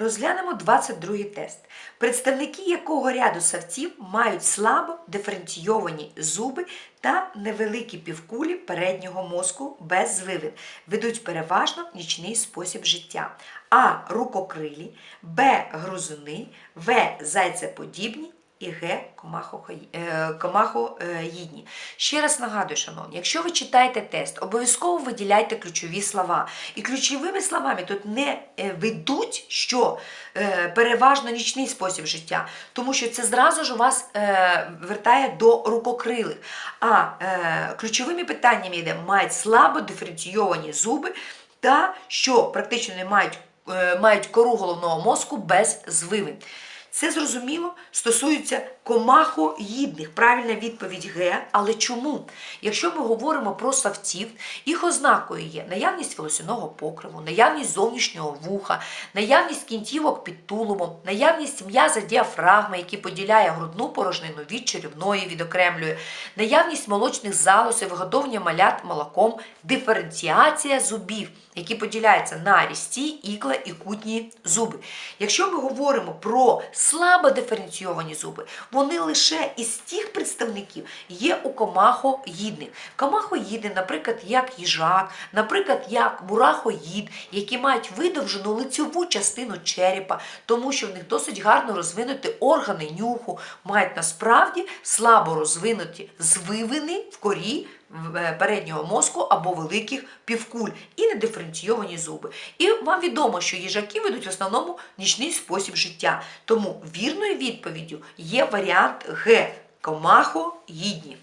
Розглянемо 22 тест, представники якого ряду савців мають слабо диференційовані зуби та невеликі півкулі переднього мозку без звивин, ведуть переважно нічний спосіб життя. А. Рукокрилі, Б. Грузуни, В. Зайцеподібні і Г. е, комахоїдні. Ще раз нагадую, шановні, якщо ви читаєте тест, обов'язково виділяйте ключові слова. І ключовими словами тут не е, ведуть, що е, переважно нічний спосіб життя, тому що це зразу ж вас е, вертає до рукокрилих. А е, ключовими питаннями йде мають слабо диференційовані зуби та що практично не мають, е, кору головного мозку без звивин. Це зрозуміло стосується комахоїдних. Правильна відповідь Г. Але чому? Якщо ми говоримо про савців, їх ознакою є наявність волосяного покриву, наявність зовнішнього вуха, наявність кінцівок під тулубом, наявність м'яза діафрагми, який поділяє грудну порожнину від черевної, відокремлює, наявність молочних залоз і виготовлення малят молоком, диференціація зубів, які поділяються на різці, ікла і кутні зуби. Якщо ми говоримо про слабо диференційовані зуби, вони лише із тих представників є у комахоїдних. Комахоїди, наприклад, як їжак, наприклад, як мурахоїд, які мають видовжену лицьову частину черепа, тому що в них досить гарно розвинуті органи нюху, мають насправді слабо розвинуті звивини в корі е, переднього мозку або великих півкуль і недиференційовані зуби. І вам відомо, що їжаки ведуть в основному нічний спосіб життя. Тому вірною відповіддю є варіант Г комахоїдні.